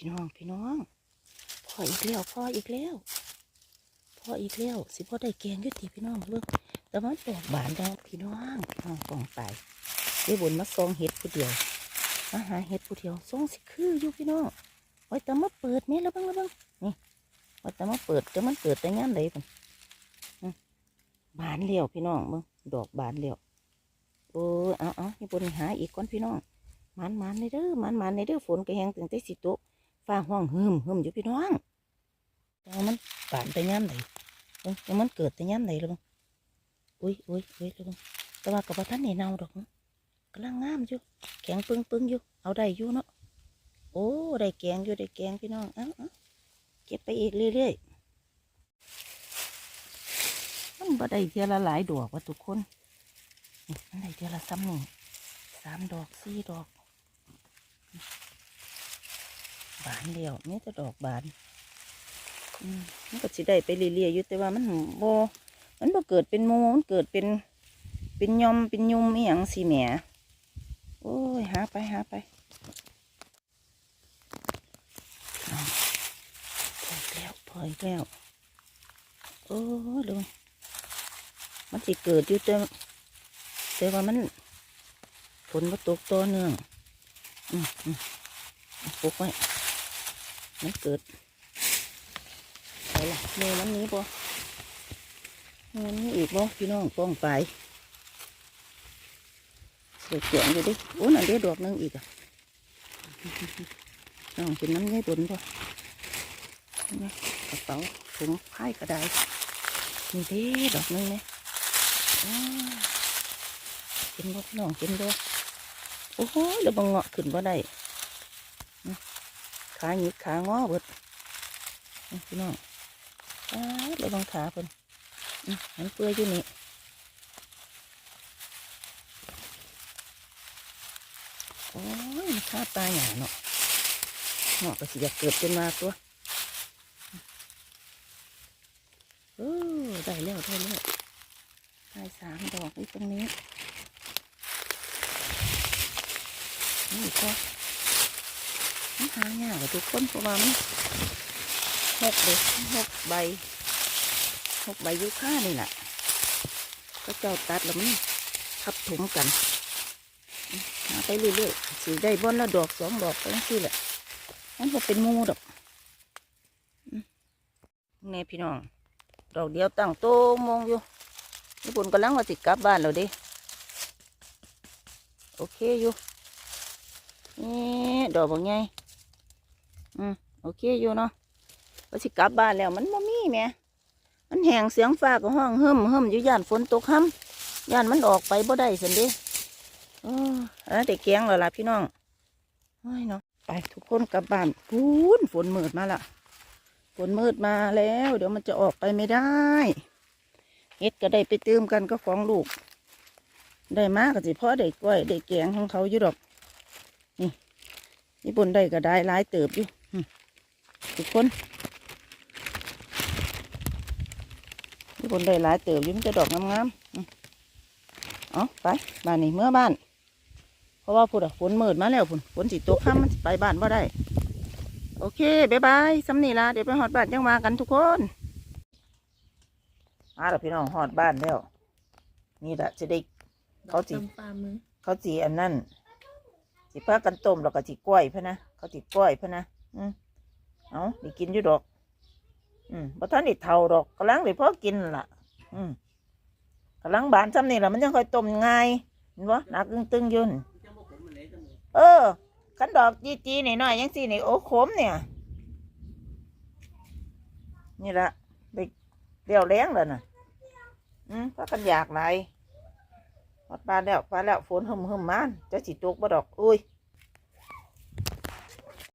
พี่น้องพี่น้องพ่ออีกแล้วพ่ออีกแล้วพ่ออีกแล้วสิพ่อได้แกงยุติพี่น้องเบิ่งแต่มันแตกบานแล้วพี่น้องพี่น้องกองไปได้บนมาซองเห็ดผู้เดียวมาหาเห็ดผู้เดียวซองสิคืออยู่พี่น้องไว้แต่มาเปิดนี่แล้วบ้างแล้วบ้างนี่ไว้แต่มาเปิดแต่มันเปิดแต่งานใดพุ่นบานเลี้ยวพี่น้องเบิ่งดอกบานเลี้ยวโอ้เอาเอานี่บนหาอีกก่อนพี่น้องมันมันในเด้อมันมันในเด้อฝนก็แหงตั้งแต่สิตก ฟ้าห้องหึมหึมอยู่พี่น้องแต่ว่ามันบานแต่ย่ำไหนเบิ่งแต่มันเกิดแต่ย่ำไหนเลยบังอุ้ยอุ้ยอุ้ยเลยบังแต่ว่ากับว่าท่านในเนาดอกนะกำลังงามอยู่แข็งปึ้งปึ้งอยู่เอาได้อยู่เนาะโอ้ได้แกงอยู่ได้แกงพี่น้องเอ้าเอ้าเก็บไปอีกเรื่อยๆมันบ่ได้เทียละหลายดอกว่าทุกคนมันได้เทียละซ้ำหนึ่งสามดอกสี่ดอก บานเดียวนี่จะดอกบานมันก็สิได้ไปเรื่อยๆอยู่แต่ว่ามันโบมันบ่เกิดเป็นโมมันเกิดเป็น เป็นยอมเป็นยุมอีหยังสิแหมโอ้ยหาไปหาไปเอาพออีกแล้วพออีกแล้วโอ้ยลุงมันสิเกิดอยู่แต่แต่ว่ามันฝนมาตกต่อเนื่อง อืมอืมปลุกไว้ มันเกิดอะไรล่ะเมย์มันนี้บ่มันนี้อีกบ่พี่น้องป้องไปเดี๋ยเสียงอยู่ดิโอ้นั่นเดี๋ยวดอกนึงอีกอะน้องกินน้ำยายบนบ่นี่กระเป๋าถุงไพ่กระไดนี่เด้ดอกนึงเนี่ยอ้าวกินบ่พี่น้องกินบ่โอ้โหแล้วบังเงาะขึ้นบ่ได้ ขาหยิกขางอเบิดนี่พี่น้องอ้าวระวังขาเพิ่นอันเปื่อยอยู่นี่โอ้ยมันขาตายหยาเนาะเนาะก็สิอยากเกิดขึ้นมาตัวเออได้แล้วได้แล้วได้สามดอกอีกตรงนี้นี่ก็ มันหายากกว่าทุกคนเพราะว่ามันหกเลยหกใบหกใบยูค่านี่แหละก็เจ้าตัดแล้วมันทับถมกันหาไปเรื่อยๆสีได้บอนละดอกสองดอกไปทั้งที่แหละมันก็เป็นมูดอกอืมนี่พี่น้อง ดอกเดียวตั้งโตมองอยู่ญี่ปุ่นกำลังว่าสิดกลับบ้านแล้วเดิโอเคอยู่นี่ดอกบางไง อืมโอเคอยู่เนาะก็สิกลับบ้านแล้วมันบ่มีแม่มันแหงเสียงฟ้าก็ห้องเฮิมเฮิมอยู่ย่านฝนตกค่ำย่านมันออกไปบ่ได้สันเด้เอออันนั้นเด็กแกงแล้วล่ะพี่น้องโอ้ยเนาะไปทุกคนกลับบ้านพูนฝนมืดมาละฝนมืดมาแล้ว เดี๋ยวมันจะออกไปไม่ได้เฮ็ดก็ได้ไปเติมกันก็ของลูก ได้มากก็สิพ่อได้กล้วยได้แกงของเขาอยู่ดอกญี่ปุ่นได้ก็ได้หลายเติบอยู่ ทุกคนญี่ปุ่นได้หลายเติบอยู่มันจะดอกงามๆอืมเอาไปบ้านนี้เมื่อบ้าน เพราะว่าพูดอะฝนมืดมาแล้วพุ่นฝนสิตกค่ำมันสิไปบ้านว่าได้ โอเคบ๊ายบายสำนีละเดี๋ยวไปหอดบ้านยังมากันทุกคนมาแล้วพี่น้องหอดบ้านแล้ว นี่แหละจะได้เขาจิตำปลามือเขาจีอันนั่นสิพากันต้มแล้วก็จีกล้วยพะนะเขาจีกล้วยพะนะ อืมเอาได้กินอยู่ดอก อืมบ่ท่านได้เท่าดอกกำลังได้พอกินล่ะ อืมกำลังบานซ้ำนี่ล่ะมันยังค่อยต้มง่ายเห็นบ่หนักตึงๆอยุ่นเออขันดอกจีจีๆหน่อยๆยังสี่นี่โอ้ขมเนี่ย นี่ละได้เรียวแรงแล้วน่ะอืมพากันอยากไรฮอดปลาแล้วปลาแล้วฝนหึมหึมมานจะสิตกบ่ดอก อุ้ย